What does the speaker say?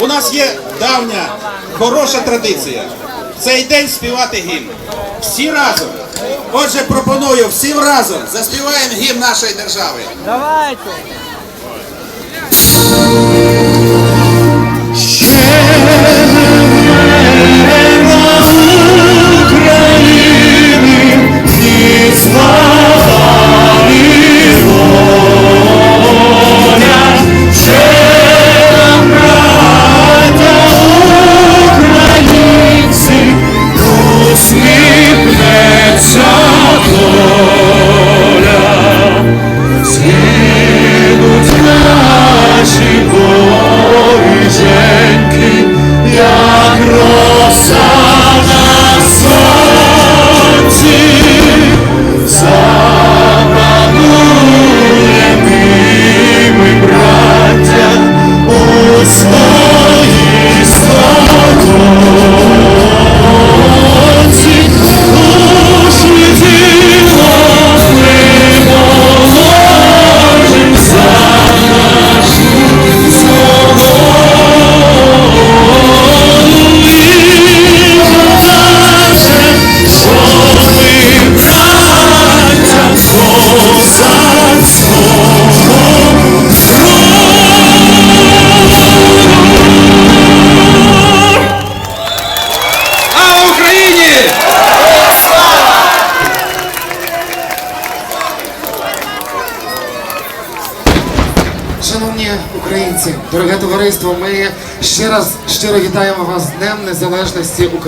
У нас є давня хороша традиція. В Цей день співати гімн. Всі разом. Отже, пропоную всім разом заспіваємо гімн нашої держави. Давайте. Шановні українці, дороге товариство, ми ще раз щиро вітаємо вас з Днем Незалежності України.